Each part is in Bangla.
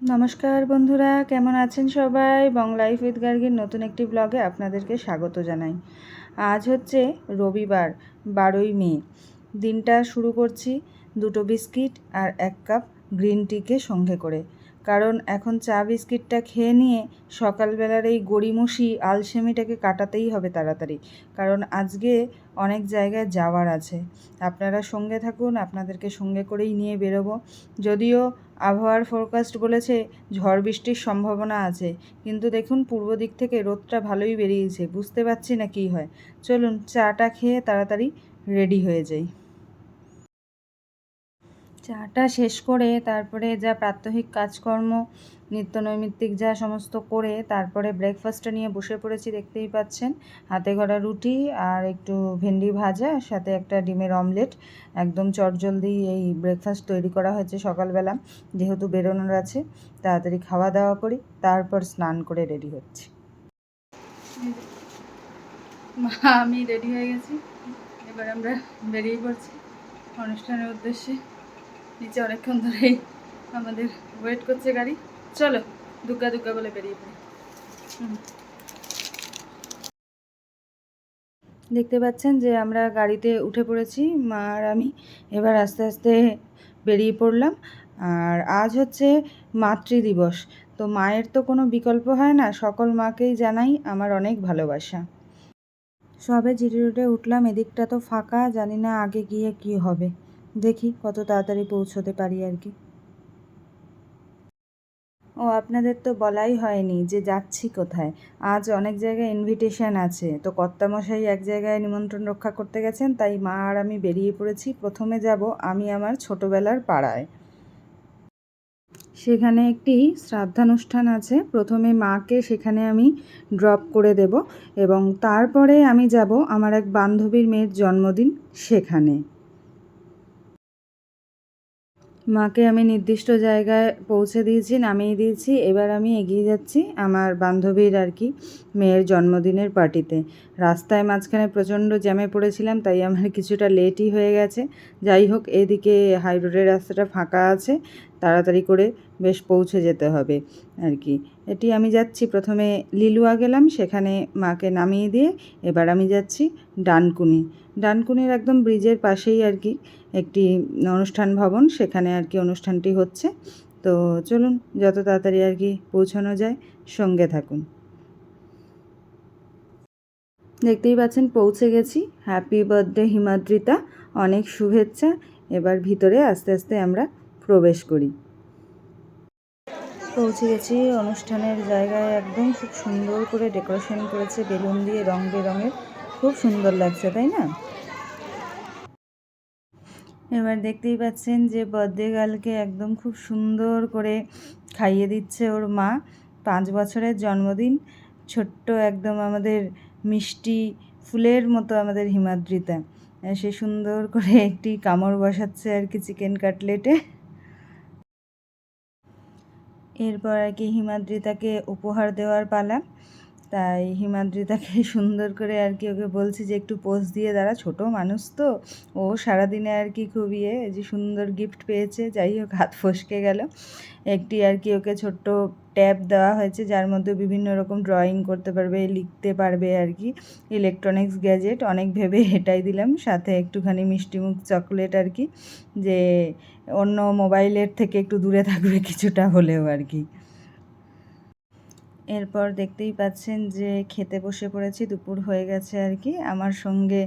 নমস্কার বন্ধুরা, কেমন আছেন সবাই? বং লাইফ উইথ গার্গির নতুন একটি ব্লগে আপনাদেরকে স্বাগত জানাই। আজ হচ্ছে রবিবার, বারোই মে। দিনটা শুরু করছি দুটো বিস্কিট আর এক কাপ গ্রিন টিকে সঙ্গে করে। কারণ এখন চা বিস্কিটটা খেয়ে নিয়ে সকালবেলার এই গড়িমসি আলসেমিটাকে কাটাতেই হবে তাড়াতাড়ি। কারণ আজকে অনেক জায়গায় যাওয়ার আছে। আপনারা সঙ্গে থাকুন, আপনাদেরকে সঙ্গে করেই নিয়ে বেরোবো। যদিও আবহাওয়ার ফোরকাস্ট বলেছে ঝড় বৃষ্টির সম্ভাবনা আছে, কিন্তু দেখুন পূর্ব দিক থেকে রোদটা ভালোই বেরিয়েছে, বুঝতে পারছি না কী হয়। চলুন চাটা খেয়ে তাড়াতাড়ি রেডি হয়ে যাই। চাটা শেষ করে তারপরে যা প্রাত্যহিক কাজকর্ম, নিত্যনৈমিত্তিক যা সমস্ত করে তারপরে ব্রেকফাস্টটা নিয়ে বসে পড়েছি দেখতেই পাচ্ছেন। হাতে গড়া রুটি আর একটু ভেন্ডি ভাজা, সাথে একটা ডিমের অমলেট একদম চটজলদি এই ব্রেকফাস্ট তৈরি করা হয়েছে সকালবেলা, যেহেতু বেরোনোর আছে, তাড়াতাড়ি খাওয়া দাওয়া করি, তারপর স্নান করে রেডি হচ্ছি। মা, আমি রেডি হয়ে গেছি। এবার আমরা বেরিয়ে পড়ছি অনুষ্ঠানের উদ্দেশ্যে। নিচে অনেকক্ষণ ধরেই আমাদের ওয়েট করছে গাড়ি। চলো দুগ্গা দুগ্গা বলে বেরিয়ে পড়ি। দেখতে পাচ্ছেন যে আমরা গাড়িতে উঠে পড়েছি, মা আর আমি এবার আস্তে আস্তে বেরিয়ে পড়লাম। আর আজ হচ্ছে মাতৃ দিবস, তো মায়ের তো কোনো বিকল্প হয় না, সকল মাকেই জানাই আমার অনেক ভালোবাসা। সবে জিরি রোডে উঠলাম, এদিকটা তো ফাঁকা, জানি না আগে গিয়ে কি হবে। দেখি কত তাড়াতাড়ি পৌঁছতে পারি আর কি। ও, আপনাদের তো বলাই হয়নি যে যাচ্ছি কোথায়। আজ অনেক জায়গায় ইনভিটেশন আছে। তো কর্তামশাই এক জায়গায় নিমন্ত্রণ রক্ষা করতে গেছেন, তাই মা আর আমি বেরিয়ে পড়েছি। প্রথমে যাব আমি আমার ছোটোবেলার পাড়ায়। সেখানে একটি শ্রাদ্ধানুষ্ঠান আছে। প্রথমে মাকে সেখানে আমি ড্রপ করে দেব এবং তারপরে আমি যাব আমার এক বান্ধবীর মেয়ের জন্মদিন সেখানে। মাকে আমি নির্দিষ্ট জায়গায় পৌঁছে দিয়েছি, নামিয়ে দিয়েছি। এবার আমি এগিয়ে যাচ্ছি আমার বান্ধবীর আর কি মেয়ের জন্মদিনের পার্টিতে। রাস্তায় মাঝখানে প্রচণ্ড জ্যামে পড়েছিলাম, তাই আমার কিছুটা লেটই হয়ে গেছে। যাই হোক, এদিকে হাই রোডের রাস্তাটা ফাঁকা আছে। তাড়াতাড়ি করে বেশ পৌঁছে যেতে হবে আর কি। এটি আমি যাচ্ছি, প্রথমে লিলুয়া গেলাম, সেখানে মাকে নামিয়ে দিয়ে এবার আমি যাচ্ছি ডানকুনি। ডানকুনির একদম ব্রিজের পাশেই আর কি একটি অনুষ্ঠান ভবন, সেখানে আর কি অনুষ্ঠানটি হচ্ছে। তো চলুন, যত তাড়াতাড়ি আর কি পৌঁছানো যায়, সঙ্গে থাকুন। দেখতেই পাচ্ছেন, পৌঁছে গেছি। Happy birthday Himadrita. অনেক শুভেচ্ছা। এবার ভিতরে আস্তে আস্তে আমরা প্রবেশ করি। পৌঁছে গেছি। অনুষ্ঠানের জায়গায় একদম খুব সুন্দর করে ডেকোরেশন করেছে বেলুন দিয়ে রং বেরঙের। খুব সুন্দর লাগছে, তাই না? এবার দেখতেই পাচ্ছেন যে বার্থডে গার্লকে একদম খুব সুন্দর করে খাইয়ে দিচ্ছে ওর মা। পাঁচ বছরের জন্মদিন। ছোট্ট একদম আমাদের মিষ্টি ফুলের মতো আমাদের হিমাদ্রিতা। সে সুন্দর করে একটি কামড় বসাচ্ছে আর কি চিকেন কাটলেটে এরপর আর কি হিমাদ্রিতাকে উপহার দেওয়ার পালা। তাই হিমাদ্রিতাকে সুন্দর করে আর কি ওকে বলছি যে একটু পোজ দিয়ে দাঁড়া, ছোট মানুষ তো। ও সারাদিনে আর কি খুব ইয়ে যে সুন্দর গিফট পেয়েছে, যাই হোক, হাত ফসকে গেল। একটি আর কি ওকে ছোট্ট ট্যাব দেওয়া হয়েছে, যার মধ্যে বিভিন্ন রকম ড্রয়িং করতে পারবে, লিখতে পারবে আর কি। ইলেকট্রনিক্স গ্যাজেট অনেক ভেবে এটাই দিলাম। সাথে একটুখানি মিষ্টিমুখ চকলেট আর কি, যে অন্য মোবাইলের থেকে একটু দূরে থাকবে কিছুটা হলেও আর কি। এরপর দেখতেই পাচ্ছেন যে খেতে বসে পড়েছি, দুপুর হয়ে গেছে আর কি। আমার সঙ্গে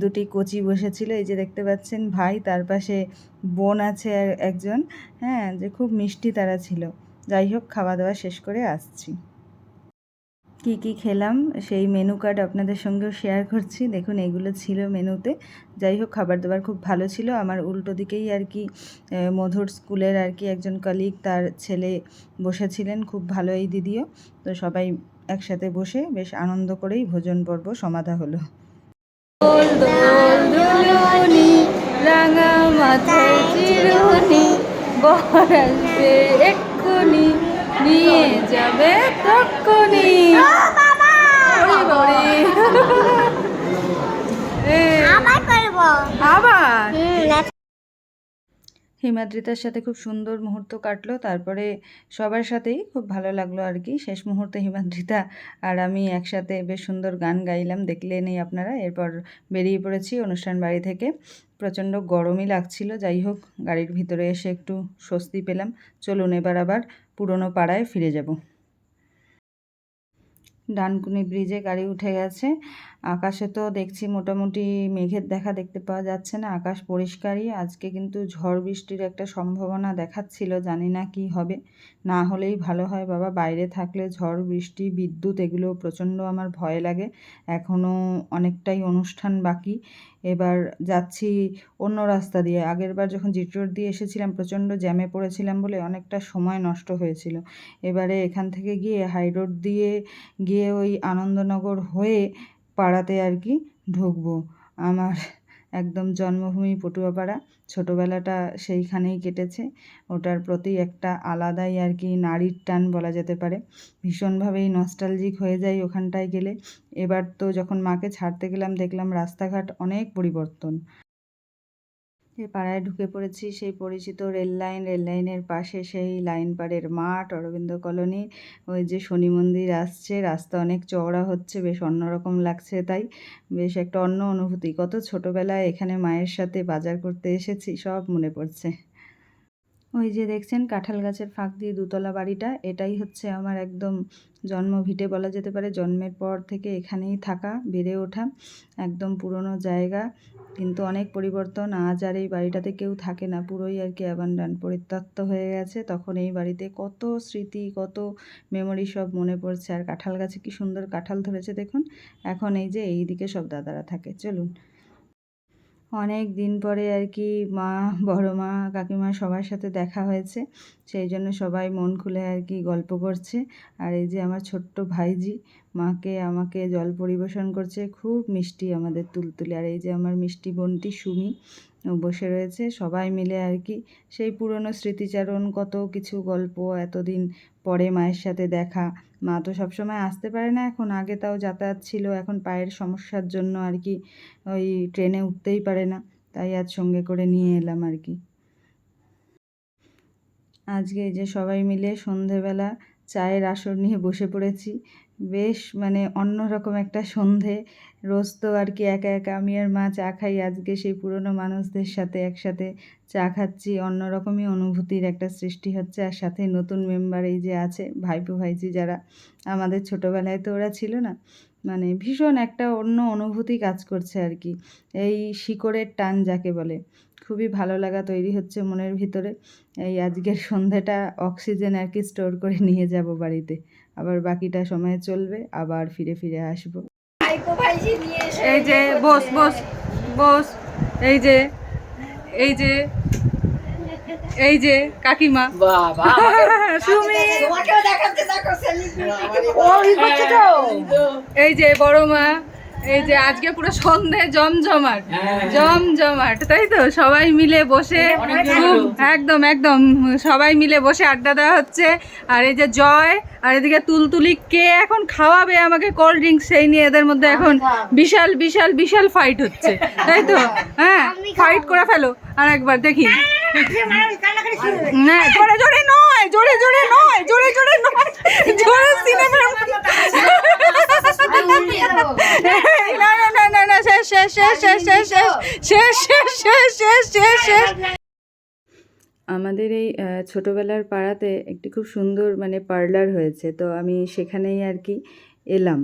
দুটি কচি বসেছিল, এই যে দেখতে পাচ্ছেন ভাই, তার পাশে বোন আছে একজন হ্যাঁ যে খুব মিষ্টি তারা ছিল। যাই হোক, খাওয়া দাওয়া শেষ করে আসছি। কি কি খেলাম, সেই মেনু কার্ড আপনাদের সঙ্গেও শেয়ার করছি। দেখুন, এগুলো ছিল মেনুতে যাই হোক, খাবার দাবার খুব ভালো ছিল। আমার উল্টো দিকেই আর কি মধুর স্কুলের আর কি একজন কলিগ তার ছেলে বসেছিলেন, খুব ভালো এই দিদিও। তো সবাই একসাথে বসে বেশ আনন্দ করেই ভোজন পর্ব সমাধা হলো। রাঙা মাথায় চিরুনি এক্ষুনি। নিয়ে যাবে বাবারে। আবার হিমাদ্রিতার সাথে খুব সুন্দর মুহূর্ত কাটলো তারপরে সবার সাথেই খুব ভালো লাগল আর কি। শেষ মুহূর্তে হিমাদ্রিতা আর আমি একসাথে বেশ সুন্দর গান গাইলাম দেখলে নেই আপনারা। এরপর বেরিয়ে পড়েছি অনুষ্ঠান বাড়ি থেকে। প্রচণ্ড গরমই লাগছিল যাই হোক গাড়ির ভিতরে এসে একটু স্বস্তি পেলাম। চলুন এবার আবার পুরনো পাড়ায় ফিরে যাব। ডানকুনি ব্রিজে গাড়ি উঠে গেছে। আকাশে তো দেখছি মোটামুটি মেঘের দেখা দেখতে পাওয়া যাচ্ছে না, আকাশ পরিষ্কারই। আজকে কিন্তু ঝড় বৃষ্টির একটা সম্ভাবনা দেখাচ্ছিল, জানি না কি হবে। না হলেই ভালো হয় বাবা, বাইরে থাকলে ঝড়, বৃষ্টি, বিদ্যুৎ এগুলো প্রচণ্ড আমার ভয় লাগে। এখনও অনেকটাই অনুষ্ঠান বাকি। এবার যাচ্ছি অন্য রাস্তা দিয়ে। আগেরবার যখন জিট রোড দিয়ে এসেছিলাম, প্রচণ্ড জ্যামে পড়েছিলাম বলে অনেকটা সময় নষ্ট হয়েছিল। এবারে এখান থেকে গিয়ে হাই রোড দিয়ে গিয়ে ওই আনন্দনগর হয়ে পাড়াতে আর কি ঢুকবো। আমার একদম জন্মভূমি পটুয়াপাড়া। ছোটোবেলাটা সেইখানেই কেটেছে। ওটার প্রতি একটা আলাদাই আর কি নারীর টান বলা যেতে পারে। ভীষণভাবেই নস্টালজিক হয়ে যায় ওখানটায় গেলে। এবার তো যখন মাকে ছাড়তে গেলাম, দেখলাম রাস্তাঘাট অনেক পরিবর্তন। এ পাড়ায় ঢুকে পড়েছি, সেই পরিচিত রেল লাইন, রেল লাইনের পাশে সেই লাইন পাড়ের মাঠ, অরবিন্দ কলোনি। ওই যে শনি মন্দির আসছে, রাস্তা অনেক চওড়া হচ্ছে, বেশ অন্যরকম লাগছে তাই। বেশ একটা অন্য অনুভূতি। কত ছোটোবেলায় এখানে মায়ের সাথে বাজার করতে এসেছি, সব মনে পড়ছে। ওই যে দেখছেন কাঁঠাল গাছের ফাঁক দিয়ে দুতলা বাড়িটা, এটাই হচ্ছে আমার একদম জন্মভিটে বলা যেতে পারে। জন্মের পর থেকে এখানেই থাকা, বেড়ে ওঠা, একদম পুরনো জায়গা। কিন্তু অনেক পরিবর্তন, আজ আর এই বাড়িটাতে কেউ থাকে না। পুরোই আর কি অ্যাবান্ডান পরিত্যক্ত হয়ে গেছে। তখন এই বাড়িতে কত স্মৃতি, কত মেমোরি সব মনে পড়ছে। আর কাঁঠাল গাছে কি সুন্দর কাঁঠাল ধরেছে দেখুন। এখন এই যে এই দিকে সব দাদারা থাকে। চলুন। অনেক দিন পরে আর কি মা, বড় মা, কাকিমা সবার সাথে দেখা হয়েছে। সেই জন্য সবাই মন খুলে আর কি গল্প করছে। আর এই যে আমার ছোট্ট ভাইজি, মাকে আমাকে জল পরিবেশন করছে, খুব মিষ্টি আমাদের তুলতুলে। আর এই যে আমার মিষ্টি বোনটি সুমি বসে রয়েছে। সবাই মিলে আর কি সেই পুরনো স্মৃতিচারণ, কত কিছু গল্প, এতদিন পরে মায়ের সাথে দেখা। মা তো সবসময় আসতে পারে না এখন, আগে তাও যাতায়াত ছিল, এখন পায়ের সমস্যার জন্য আর কি ওই ট্রেনে উঠতেই পারে না, তাই আজ সঙ্গে করে নিয়ে এলাম আর কি। আজকে এই যে সবাই মিলে সন্ধেবেলা চায়ের আসর নিয়ে বসে পড়েছি বেশ মানে অন্যরকম একটা সন্ধে। রোজ তো আর কি একা একা আমি আর মা চা খাই। আজকে সেই পুরনো মানুষদের সাথে একসাথে চা খাচ্ছি। অন্যরকমই অনুভূতির একটা সৃষ্টি হচ্ছে। আর সাথে নতুন মেম্বার এই যে আছে, ভাইপো ভাইজি যারা, আমাদের ছোটোবেলায় তো ওরা ছিল না মানে ভীষণ একটা অন্য অনুভূতি কাজ করছে আর কি। এই শিকড়ের টান যাকে বলে, খুবই ভালো লাগা তৈরি হচ্ছে মনের ভিতরে। এই আজকের সন্ধ্যাটা অক্সিজেন আর কি স্টোর করে নিয়ে যাব বাড়িতে। আবার বাকিটা সময় চলবে আবার ফিরে ফিরে আসব। এই যে বস বস বস এই যে এই যে এই যে কাকিমা। সেলিব্রিটি এই যে বড় মা। এই যে আজকে পুরো সন্ধে জমজমাট জমজমাট তাই তো সবাই মিলে বসে একদম একদম সবাই মিলে বসে আড্ডা দেওয়া হচ্ছে আর এই যে জয় আর এদিকে তুলতুলি কে এখন খাওয়াবে আমাকে কোল্ড ড্রিঙ্কস সেই নিয়ে এদের মধ্যে এখন বিশাল বিশাল বিশাল ফাইট হচ্ছে তাই তো হ্যাঁ ফাইট করে ফেলো আর একবার দেখি না জোরে জোরে নয় জোরে জোরে নয় জোরে জোরে নয় জোরে সিনেমার আমাদের এই ছোটবেলার পাড়াতে একটি খুব সুন্দর মানে পার্লার হয়েছে, তো আমি সেখানেই আর কি এলাম,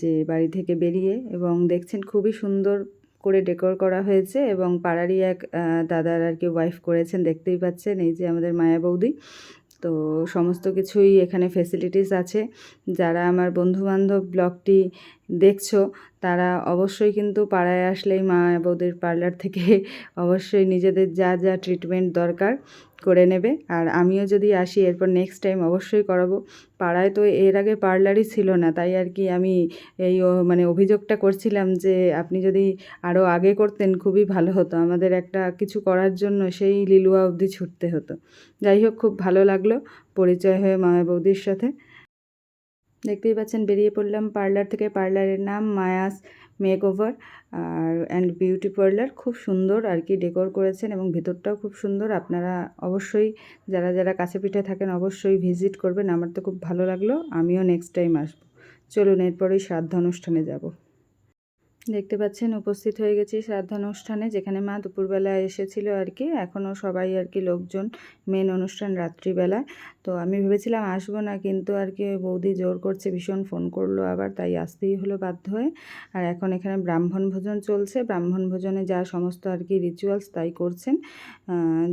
যে বাড়ি থেকে বেরিয়ে এবং দেখছেন খুবই সুন্দর করে ডেকোর করা হয়েছে এবং পাড়ারই এক দাদার আর কি ওয়াইফ করেছেন, দেখতেই পাচ্ছেন, এই যে আমাদের মায়া বৌদি। তো সমস্ত কিছুই এখানে ফেসিলিটিস আছে। যারা আমার বন্ধুবান্ধব ব্লগটি দেখছ, তারা অবশ্যই কিন্তু পাড়ায় আসলেই মা বৌদির পার্লার থেকে অবশ্যই নিজেদের যা যা ট্রিটমেন্ট দরকার করে নেবে। আর আমিও যদি আসি, এরপর নেক্সট টাইম অবশ্যই করাবো। পাড়ায় তো এর আগে পার্লারই ছিল না, তাই আর কি আমি এই মানে অভিযোগটা করছিলাম যে, আপনি যদি আরও আগে করতেন খুবই ভালো হতো। আমাদের একটা কিছু করার জন্য সেই লিলুয়া অবধি ছুটতে হতো। যাই হোক, খুব ভালো লাগল পরিচয় হয়ে মায়া বৌদির সাথে। দেখতেই পাচ্ছেন, বেরিয়ে পড়লাম পার্লার থেকে। পার্লারের নাম মায়াস মেক ওভার আর অ্যান্ড বিউটি পার্লার খুব সুন্দর আর কি ডেকোর করেছেন এবং ভেতরটাও খুব সুন্দর। আপনারা অবশ্যই, যারা যারা কাছে পিঠে থাকেন, অবশ্যই ভিজিট করবেন। আমার তো খুব ভালো লাগল। আমিও নেক্সট টাইম আসব। চলুন, এরপরেই শ্রাদ্ধ অনুষ্ঠানে যাব। দেখতে পাচ্ছেন, উপস্থিত হয়ে গেছি শ্রাদ্ধানুষ্ঠানে, যেখানে মা দুপুরবেলা এসেছিল আর কি। এখনও সবাই আর কি লোকজন মেন অনুষ্ঠান রাত্রিবেলায়। তো আমি ভেবেছিলাম আসব না, কিন্তু আর কি বৌদি জোর করছে, ভীষণ ফোন করল আবার, তাই আসতেই হলো বাধ্য হয়ে। আর এখন এখানে ব্রাহ্মণ ভোজন চলছে। ব্রাহ্মণ ভোজনে যা সমস্ত আর কি রিচুয়ালস তাই করছেন।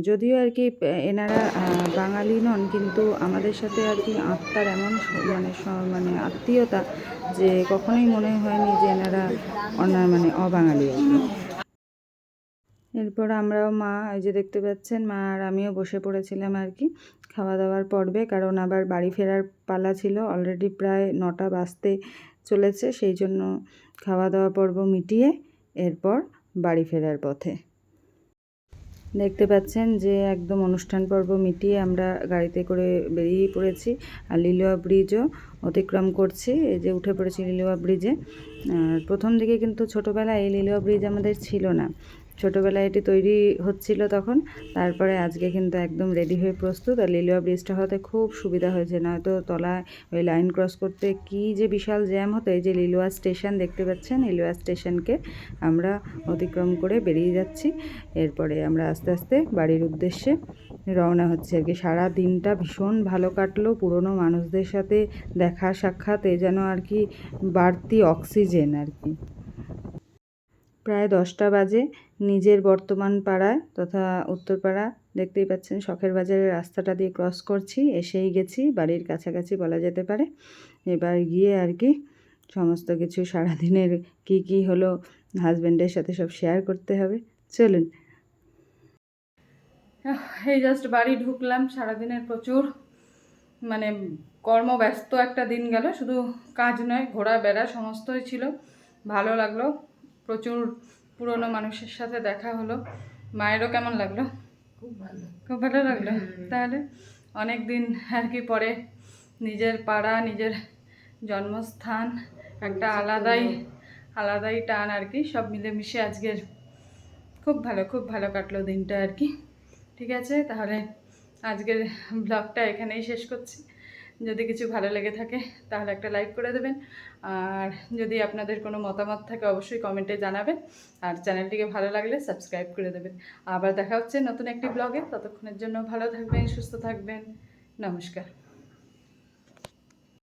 যদিও আর কি এনারা বাঙালি নন, কিন্তু আমাদের সাথে আর কি আত্মার এমন মানে মানে আত্মীয়তা যে কখনোই মনে হয়নি যে এনারা অনা মানে অবাঙালি এরপর আমরাও মা, এই যে দেখতে পাচ্ছেন, মা আর আমিও বসে পড়েছিলাম আর কি খাওয়া দাওয়ার পর্বে, কারণ আবার বাড়ি ফেরার পালা ছিল অলরেডি প্রায় নটা বাজতে চলেছে, সেই জন্য খাওয়া দাওয়া পর্ব মিটিয়ে এরপর বাড়ি ফেরার পথে। দেখতে পাচ্ছেন যে একদম অনুষ্ঠান পর্ব মিটিয়ে আমরা গাড়িতে করে বেরিয়ে পড়েছি আর লিলুয়া ব্রিজও অতিক্রম করছি। এই যে উঠে পড়েছি লিলুয়া ব্রিজে প্রথম দিকে কিন্তু ছোটোবেলায় এই লিলুয়া ব্রিজ আমাদের ছিল না। ছোটোবেলায় এটি তৈরি হচ্ছিল তখন। তারপরে আজকে কিন্তু একদম রেডি হয়ে প্রস্তুত। আর লিলুয়া ব্রিজটা হতে খুব সুবিধা হয়েছে। নয়তো তলায় ওই লাইন ক্রস করতে কি যে বিশাল জ্যাম হতো। এই যে লিলুয়া স্টেশন দেখতে পাচ্ছেন? লিলুয়া স্টেশনকে আমরা অতিক্রম করে বেরিয়ে যাচ্ছি। এরপরে আমরা আস্তে আস্তে বাড়ির উদ্দেশ্যে রওনা হচ্ছে। আর কি সারা দিনটা ভীষণ ভালো কাটলো। পুরনো মানুষদের সাথে দেখা, সাক্ষাৎ, এ যেন আর কি বাড়তি অক্সিজেন আর কি। প্রায় দশটা বাজে। নিজের বর্তমান পাড়ায় তথা উত্তরপাড়া দেখতেই পাচ্ছেন শখের বাজারের রাস্তাটা দিয়ে ক্রস করছি, এসেই গেছি, বাড়ির কাছাকাছি বলা যেতে পারে। এবার গিয়ে আর কি সমস্ত কিছু সারাদিনের কি কি হলো হাজব্যান্ডের সাথে সব শেয়ার করতে হবে। চলুন। এই জাস্ট বাড়ি ঢুকলাম, সারাদিনের প্রচুর। মানে কর্মব্যস্ত একটা দিন গেল, শুধু কাজ নয় ঘোরা বেড়া সমস্তই ছিল। ভালো লাগল। প্রচুর পুরনো মানুষের সাথে দেখা হলো। মায়েরও কেমন লাগল? খুব ভালো। খুব ভালো লাগল? তাহলে অনেক দিন আর কি পরে নিজের পাড়া নিজের জন্মস্থান একটা আলাদাই আলাদাই টান আর কি সব মিলেমিশে আজকের। খুব ভালো খুব ভালো কাটলো দিনটা আর কি। ঠিক আছে তাহলে আজকের ব্লগটা এখানেই শেষ করছি। যদি কিছু ভালো লেগে থাকে, তাহলে একটা লাইক করে দেবেন। আর যদি আপনাদের কোনো মতামত থাকে, অবশ্যই কমেন্টে জানাবেন। আর চ্যানেলটিকে ভালো লাগলে সাবস্ক্রাইব করে দেবেন। আবার দেখা হচ্ছে নতুন একটি ব্লগে ততক্ষণের জন্য ভালো থাকবেন, সুস্থ থাকবেন। নমস্কার।